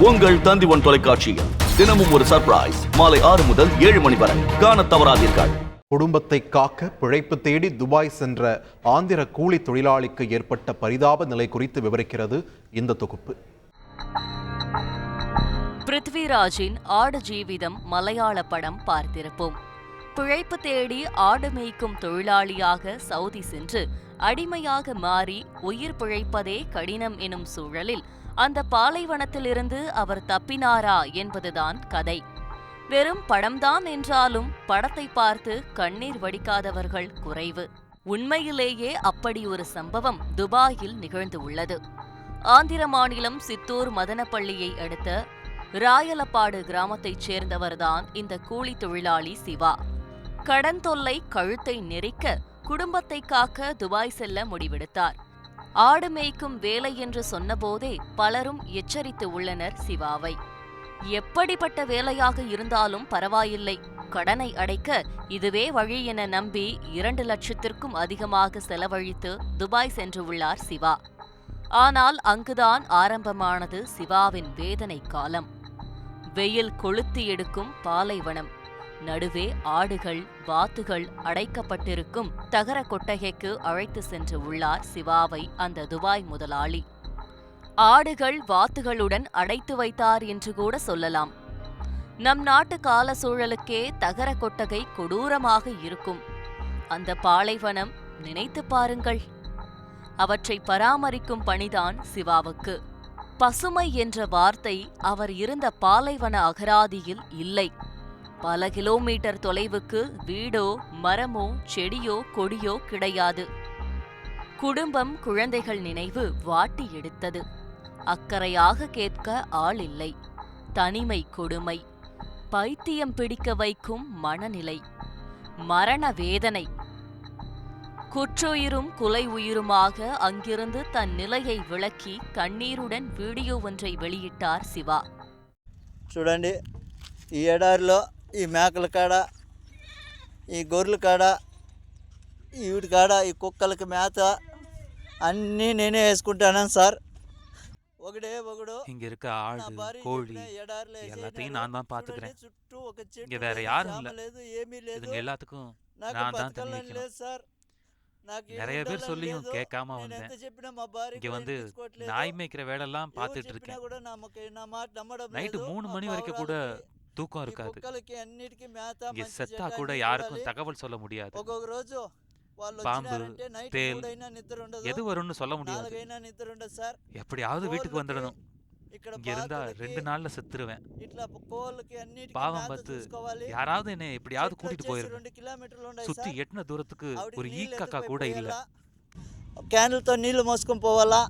உங்கள் தந்திவன் தொலைக்காட்சியில் தினமும் ஒரு சர்ப்ரைஸ் மாலை ஆறு முதல் ஏழு மணி வரை. காணத் தவறாதீர்கள். குடும்பத்தை காக்க பிழைப்பு தேடி துபாய் சென்ற ஆந்திர கூலி தொழிலாளிக்கு ஏற்பட்ட பரிதாப நிலை குறித்து விவரிக்கிறது இந்த தொகுப்பு. பிருத்விராஜின் ஆடு ஜீவிதம் மலையாள படம் பார்த்திருப்போம். பிழைப்பு தேடி ஆடு மேய்க்கும் தொழிலாளியாக சவுதி சென்று அடிமையாக மாறி உயிர் பிழைப்பதே கடினம் எனும் சூழலில் அந்த பாலைவனத்திலிருந்து அவர் தப்பினாரா என்பதுதான் கதை. வெறும் படம்தான் என்றாலும் படத்தை பார்த்து கண்ணீர் வடிக்காதவர்கள் குறைவு. உண்மையிலேயே அப்படி ஒரு சம்பவம் துபாயில் நிகழ்ந்து உள்ளது. ஆந்திர மாநிலம் சித்தூர் மதனப்பள்ளியை அடுத்த ராயலப்பாடு கிராமத்தைச் சேர்ந்தவர்தான் இந்த கூலி தொழிலாளி சிவா. கடன் தொல்லை கழுத்தை நெரிக்க குடும்பத்தை காக்க துபாய் செல்ல முடிவெடுத்தார். ஆடு மேய்க்கும் வேலை என்று சொன்னபோதே பலரும் எச்சரித்து உள்ளனர் சிவாவை. எப்படிப்பட்ட வேலையாக இருந்தாலும் பரவாயில்லை. கடனை அடைக்க இதுவே வழி என நம்பி இரண்டு லட்சத்திற்கும் அதிகமாக செலவழித்து துபாய் சென்று உள்ளார் சிவா. ஆனால் அங்குதான் ஆரம்பமானது சிவாவின் வேதனை காலம். வெயில் கொளுத்தி எடுக்கும் பாலைவனம். நடுவே ஆடுகள் வாத்துகள் அடைக்கப்பட்டிருக்கும் தகர கொட்டகைக்கு அழைத்து சென்று உள்ளார் சிவாவை அந்த துபாய் முதலாளி. ஆடுகள் வாத்துகளுடன் அடைத்து வைத்தார் என்று கூட சொல்லலாம். நம் நாட்டு கால சூழலுக்கே தகர கொட்டகை கொடூரமாக இருக்கும். அந்த பாலைவனம் நினைத்து பாருங்கள். அவற்றை பராமரிக்கும் பணிதான் சிவாவுக்கு. பசுமை என்ற வார்த்தை அவர் இருந்த பாலைவன அகராதியில் இல்லை. பல கிலோமீட்டர் தொலைவுக்கு வீடோ மரமோ செடியோ கொடியோ கிடையாது குடும்பம் குழந்தைகள் நினைவு வாட்டி எடுத்தது அக்கறையாக கேட்க ஆள் இல்லை தனிமை கொடுமை பைத்தியம் பிடிக்க வைக்கும் மனநிலை மரண வேதனை குற்றுயிரும் குலை உயிருமாக அங்கிருந்து தன் நிலையை விளக்கி கண்ணீருடன் வீடியோ ஒன்றை வெளியிட்டார் சிவா చూడండి ఈ ఎడారిలో ఈ మేకల కాడ ఈ గొర్రెల కాడ ఈ వీటి కాడ ఈ కుక్కలకి మేత అన్నీ నేనే వేసుకుంటాను సార్ ఒకడే ఒకడు இங்க இருக்க నా ஆடு భార్య கோழி చెప్పిన ఎడారిలో వేసేయండి எல்லாத்தையும் అన్నాడు. நான் தான் பாத்துக்கிறேன் చూడండి, చుట్టూ ఒక చెట్టు இங்க வேற లేదు, யாரும் చేమ இல்ல. లేదు ఏమీ లేదు இதுங்க எல்லாத்துக்கும் నాకు நான் தான் బతకాలని தண்ணி లేదు సార్ నాకు ఏం நிறைய பேர் ఉండాలని சொல்லியும் లేదు. கேட்காம నేను வந்தேன் ఎంత చెప్పినా మా భార్యకి இங்க வந்து వినిపించుకోవట్లేదు. நாய் மேய்க்கிற வேலையெல்லாம் ఎవరు பார்த்துட்டு చెప్పినా இருக்கேன் కూడా నమ్మక- నా మాట నమ్మడం நைட்டு లేదు. மூணு ఆ மணி வரைக்கும் கூட పావురాలకి, தூக்கம் ఈ இருக்காது కుక్కలకి అన్నిటికీ మేత இங்க మంచి செத்தா చెడ్డ கூட అన్నీ யாருக்கும் చూడాలి. தகவல் சொல்ல முடியாது ఒక్కొక్క రోజు వాళ్ళు பாம்பு, వచ్చినారంటే నైట్ தேல், మూడైనా నిద్ర ఉండదు எது வரும்னு சொல்ல முடியாது నాలుగైనా నిద్ర ఉండదు సార్ எப்படியாவது வீட்டுக்கு కోళ్ళకి, வந்துடணும் ఇక్కడ இங்க இருந்தா బాతులకి, ரெண்டு நாள்ல செத்துருவேன் ఇట్లా కోళ్ళకి అన్నిటికీ பாவம் మేత பார்த்து చూసుకోవాలి யாராவது என்னை எப்படியாவது చెట్లు கூட்டிட்டு వచ్చేసి போயிரு రెండు కిలోమీటర్లు ఉన్నాయి சுத்தி సార్. எட்டின தூரத்துக்கு ఆవిడకి ஒரு నీళ్ళు ஈக்காக்கா ఎత్తుకుపోయి கூட இல்ல పోయాలా? క్యాన్లతో నీళ్లు మోసుకొని పోవాలా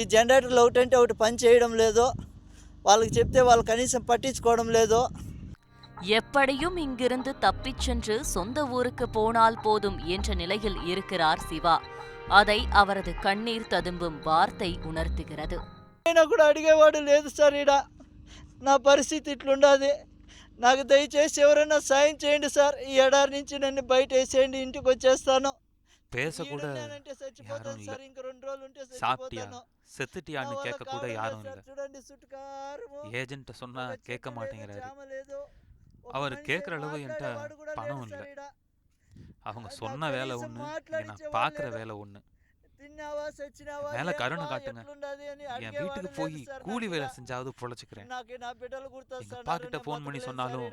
ఈ జనరేటర్లు ఒకటంటే ఒకటి పని చేయడం లేదు వాళ్ళకి చెప్తే వాళ్ళు కనీసం పట్టించుకోవడం లేదు எப்படியும் இங்கிருந்து தப்பிச் சென்று சொந்த ஊருக்கு போனால் போதும் என்ற நிலையில் இருக்கிறார் சிவா அதை அவரது கண்ணீர் ததும்பும் வார்த்தை உணர்த்துகிறது అయినా కూడా అడిగేవాడు లేదు సార్ ఈడ నా పరిస్థితి ఇట్లుండాది నాకు దయచేసి ఎవరైనా సాయం చేయండి సార్ ఈ ఎడారి నుంచి నన్ను బయట వేసేయండి ఇంటికి వచ్చేస్తాను பேச யாரும் இல்ல. சாப்பிட்டியா செத்துட்டியான்னு கேட்க கூட யாரும் இல்ல. ஏஜென்ட்ட சொன்னா கேட்க மாட்டேங்கிறாரு. அவர் கேட்குற அளவு என்கிட்ட பணம் இல்லை. அவங்க சொன்ன வேலை ஒன்று நான் பார்க்குற வேலை ஒன்று வேலை கருணை காட்டுங்க. என் வீட்டுக்கு போய் கூலி வேலை செஞ்சாவது பொழைச்சிக்கிறேன். எங்க அப்பா கிட்ட போன் பண்ணி சொன்னாலும்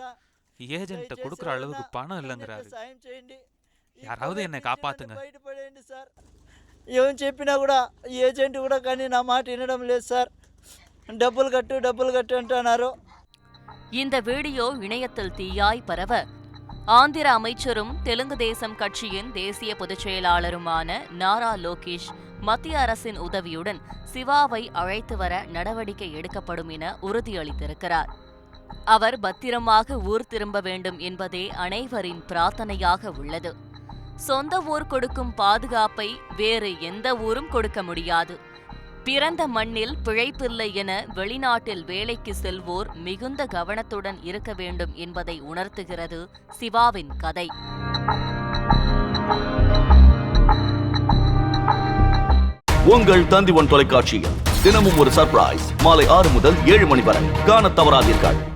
ஏஜென்ட்ட கொடுக்குற அளவுக்கு பணம் இல்லைங்கிறாரு. ఇట్లా సాయం చేయండి ఈ யாராவது కోవిడ్ என்னை నుంచి காப்பாத்துங்க. నన్ను బయటపడేయండి సార్ ఏం చెప్పినా కూడా ఈ ఏజెంట్ కూడా కానీ నా మాట వినడం లేదు సార్ డబ్బులు కట్టు డబ్బులు కట్టు అంటున్నారు இந்த வீடியோ இணையத்தில் தீயாய் பரவ ஆந்திர அமைச்சரும் தெலுங்கு தேசம் கட்சியின் தேசிய பொதுச் செயலாளருமான நாரா லோகேஷ் மத்திய அரசின் உதவியுடன் சிவாவை அழைத்து வர நடவடிக்கை எடுக்கப்படும் என உறுதியளித்திருக்கிறார் அவர் பத்திரமாக ஊர் திரும்ப வேண்டும் என்பதே அனைவரின் பிரார்த்தனையாக உள்ளது சொந்த ஊர் கொடுக்கும் பாதுகாப்பை வேறு எந்த ஊரும் கொடுக்க முடியாது. பிறந்த மண்ணில் பிழைப்பில்லை என வெளிநாட்டில் வேலைக்கு செல்வோர் மிகுந்த கவனத்துடன் இருக்க வேண்டும் என்பதை உணர்த்துகிறது சிவாவின் கதை. உங்கள் தந்தி ஒன் தொலைக்காட்சியில் தினமும் ஒரு சர்ப்ரைஸ் மாலை ஆறு முதல் ஏழு மணி வரை. காண தவறாதீர்கள்.